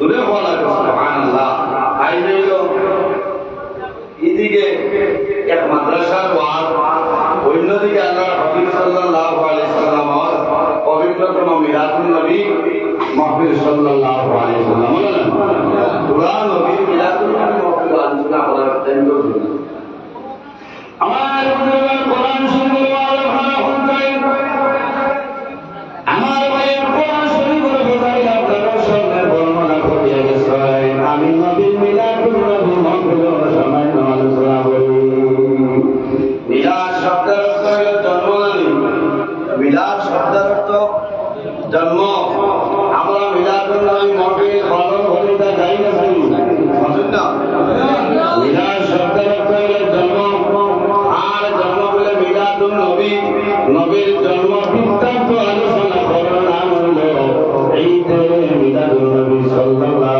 দূরে বলা সুবহানাল্লাহ। তাই হইল এদিকে এক মাদ্রাসার ওয়াজ, অন্যদিকে আল্লাহ হাবিব সাল্লাল্লাহু আলাইহি সাল্লামের পবিত্রতম মিরাতুন নবী মাহফিল সাল্লাল্লাহু আলাইহি সাল্লাম। তো নবী নবীর জন্ম বৃত্তান্ত আলোচনা করার নাম হল এই মিলাদুল নবী সাল্লাল্লাহু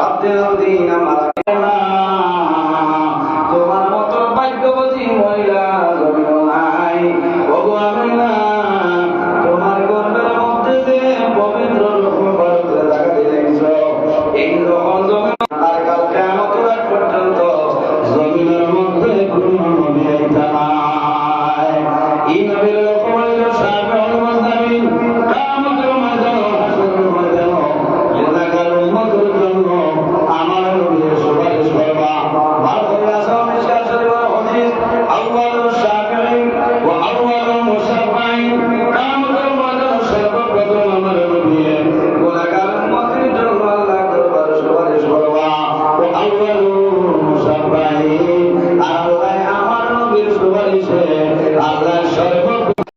شبد الدين مرحبا